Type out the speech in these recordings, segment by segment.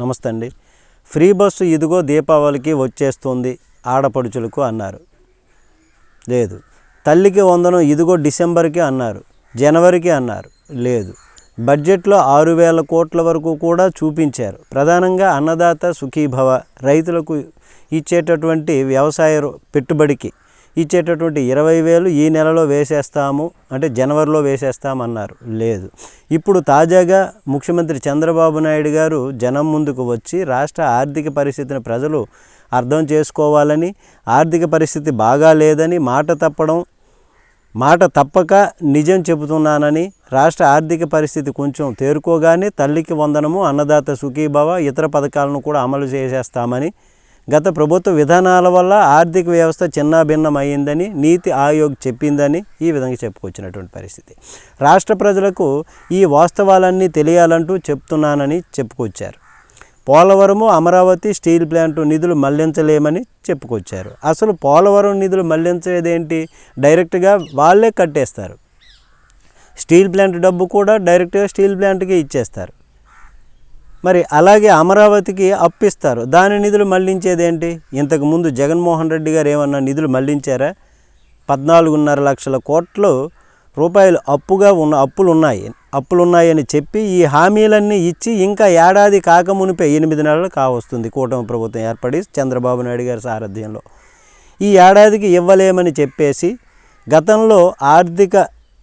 నమస్తే అండి. Free bus ఇదిగో దీపావళికి వచ్చేస్తుంది ఆడపడుచులకు అన్నారు. లేదు. తల్లికి వందనం ఇదిగో డిసెంబర్కి అన్నారు. జనవరికి అన్నారు. లేదు. బడ్జెట్లో ఆరు వేల కోట్ల వరకు కూడా చూపించారు. ప్రధానంగా అన్నదాత సుఖీభవ రైతులకు ఇచ్చేటటువంటి వ్యవసాయ పెట్టుబడికి ఇచ్చేటటువంటి ఇరవై వేలు ఈ నెలలో వేసేస్తాము అంటే జనవరిలో వేసేస్తామన్నారు. లేదు. ఇప్పుడు తాజాగా ముఖ్యమంత్రి చంద్రబాబు నాయుడు గారు జనం ముందుకు వచ్చి రాష్ట్ర ఆర్థిక పరిస్థితిని ప్రజలు అర్థం చేసుకోవాలని ఆర్థిక పరిస్థితి బాగా లేదని మాట తప్పడం మాట తప్పక నిజం చెబుతున్నానని రాష్ట్ర ఆర్థిక పరిస్థితి కొంచెం తేరుకోగానే తల్లికి వందనము అన్నదాత సుఖీభవ ఇతర పథకాలను కూడా అమలు చేసేస్తామని గత ప్రభుత్వ విధానాల వల్ల ఆర్థిక వ్యవస్థ చిన్నాభిన్నమైందని నీతి ఆయోగ్ చెప్పిందని ఈ విధంగా చెప్పుకొచ్చినటువంటి పరిస్థితి. రాష్ట్ర ప్రజలకు ఈ వాస్తవాలన్నీ తెలియాలంటూ చెప్తున్నానని చెప్పుకొచ్చారు. పోలవరము అమరావతి స్టీల్ ప్లాంట్ నిధులు మళ్ళించలేమని చెప్పుకొచ్చారు. అసలు పోలవరం నిధులు మళ్ళించేదేంటి? డైరెక్ట్గా వాళ్ళే కట్టేస్తారు. స్టీల్ ప్లాంట్ డబ్బు కూడా డైరెక్ట్గా స్టీల్ ప్లాంట్కి ఇచ్చేస్తారు. మరి అలాగే అమరావతికి అప్పిస్తారు. దాని నిధులు మళ్ళించేదేంటి? ఇంతకుముందు జగన్మోహన్ రెడ్డి గారు ఏమన్నా నిధులు మళ్ళించారా? పద్నాలుగున్నర లక్షల కోట్లు రూపాయలు అప్పుగా ఉన్న అప్పులు ఉన్నాయి అప్పులు ఉన్నాయని చెప్పి ఈ హామీలన్నీ ఇచ్చి ఇంకా ఏడాది కాకమునిపే ఎనిమిది నెలలు కావస్తుంది కూటమి ప్రభుత్వం ఏర్పడి చంద్రబాబు నాయుడు గారి సారథ్యంలో. ఈ ఏడాదికి ఇవ్వలేమని చెప్పేసి గతంలో ఆర్థిక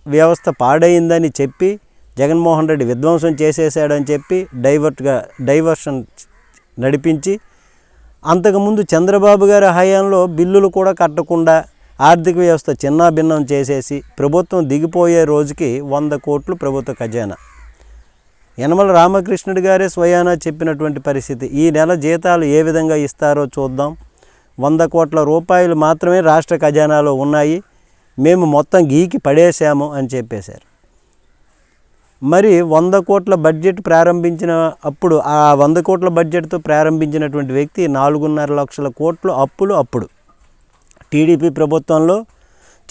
వ్యవస్థ పాడైందని చెప్పి జగన్మోహన్ రెడ్డి విధ్వంసం చేసేసాడని చెప్పి డైవర్ట్గా డైవర్షన్ నడిపించి అంతకుముందు చంద్రబాబు గారి హయాంలో బిల్లులు కూడా కట్టకుండా ఆర్థిక వ్యవస్థ చిన్నాభిన్నం చేసేసి ప్రభుత్వం దిగిపోయే రోజుకి వంద కోట్లు ప్రభుత్వ ఖజానా. యనమల రామకృష్ణుడి గారే స్వయానా చెప్పినటువంటి పరిస్థితి. ఈ నెల జీతాలు ఏ విధంగా ఇస్తారో చూద్దాం. వంద కోట్ల రూపాయలు మాత్రమే రాష్ట్ర ఖజానాలో ఉన్నాయి. మేము మొత్తం గీకి పడేశాము అని చెప్పేశారు. మరి వంద కోట్ల బడ్జెట్ ప్రారంభించిన అప్పుడు ఆ వంద కోట్ల బడ్జెట్తో ప్రారంభించినటువంటి వ్యక్తి నాలుగున్నర లక్షల కోట్లు అప్పులు అప్పుడు. టీడీపీ ప్రభుత్వంలో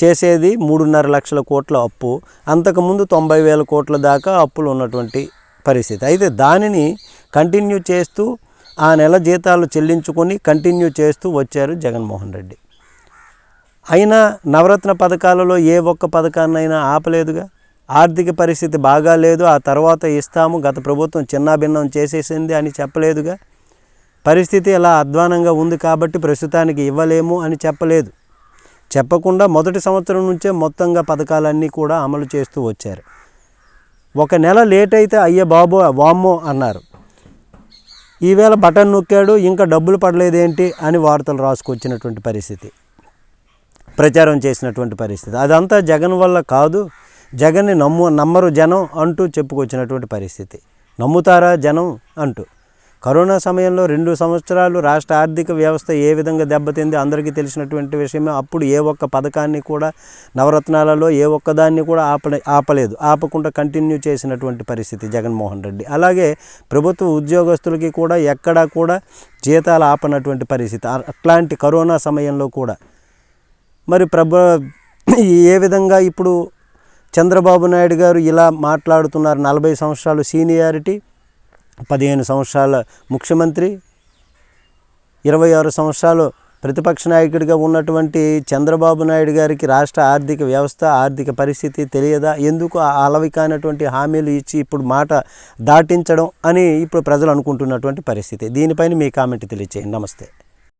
చేసేది మూడున్నర లక్షల కోట్ల అప్పు. అంతకుముందు తొంభై వేల కోట్ల దాకా అప్పులు ఉన్నటువంటి పరిస్థితి. అయితే దానిని కంటిన్యూ చేస్తూ ఆ నెల జీతాలు చెల్లించుకొని కంటిన్యూ చేస్తూ వచ్చారు జగన్మోహన్ రెడ్డి. అయినా నవరత్న పథకాలలో ఏ ఒక్క పథకాన్నైనా ఆపలేదుగా? ఆర్థిక పరిస్థితి బాగా లేదు ఆ తర్వాత ఇస్తాము గత ప్రభుత్వం చిన్నాభిన్నం చేసేసింది అని చెప్పలేదుగా. పరిస్థితి ఇలా అధ్వానంగా ఉంది కాబట్టి ప్రస్తుతానికి ఇవ్వలేము అని చెప్పలేదు. చెప్పకుండా మొదటి సంవత్సరం నుంచే మొత్తంగా పథకాలన్నీ కూడా అమలు చేస్తూ వచ్చారు. ఒక నెల లేట్ అయితే అయ్యే బాబు వామ్మో అన్నారు. ఈవేళ బటన్ నొక్కాడు ఇంకా డబ్బులు పడలేదేంటి అని వార్తలు రాసుకొచ్చినటువంటి పరిస్థితి. ప్రచారం చేసినటువంటి పరిస్థితి. అదంతా జగన్ వల్ల కాదు జగన్ని నమ్ము నమ్మరు జనం అంటూ చెప్పుకొచ్చినటువంటి పరిస్థితి. నమ్ముతారా జనం అంటూ. కరోనా సమయంలో రెండు సంవత్సరాలు రాష్ట్ర ఆర్థిక వ్యవస్థ ఏ విధంగా దెబ్బతింది అందరికీ తెలిసినటువంటి విషయమే. అప్పుడు ఏ ఒక్క పథకాన్ని కూడా నవరత్నాలలో ఏ ఒక్కదాన్ని కూడా ఆపలే ఆపలేదు. ఆపకుండా కంటిన్యూ చేసినటువంటి పరిస్థితి జగన్మోహన్ రెడ్డి. అలాగే ప్రభుత్వ ఉద్యోగస్తులకి కూడా ఎక్కడా కూడా జీతాలు ఆపనటువంటి పరిస్థితి. అట్లాంటి కరోనా సమయంలో కూడా. మరి ప్రభ ఏ విధంగా ఇప్పుడు చంద్రబాబు నాయుడు గారు ఇలా మాట్లాడుతున్నారు. నలభై సంవత్సరాలు సీనియారిటీ పదిహేను సంవత్సరాల ముఖ్యమంత్రి ఇరవై ఆరు సంవత్సరాలు ప్రతిపక్ష నాయకుడిగా ఉన్నటువంటి చంద్రబాబు నాయుడు గారికి రాష్ట్ర ఆర్థిక వ్యవస్థ ఆర్థిక పరిస్థితి తెలియదా? ఎందుకు ఆ అలవి కానటువంటి హామీలు ఇచ్చి ఇప్పుడు మాట దాటించడం అని ఇప్పుడు ప్రజలు అనుకుంటున్నటువంటి పరిస్థితి? దీనిపైన మీ కామెంట్ తెలియచేయండి. నమస్తే.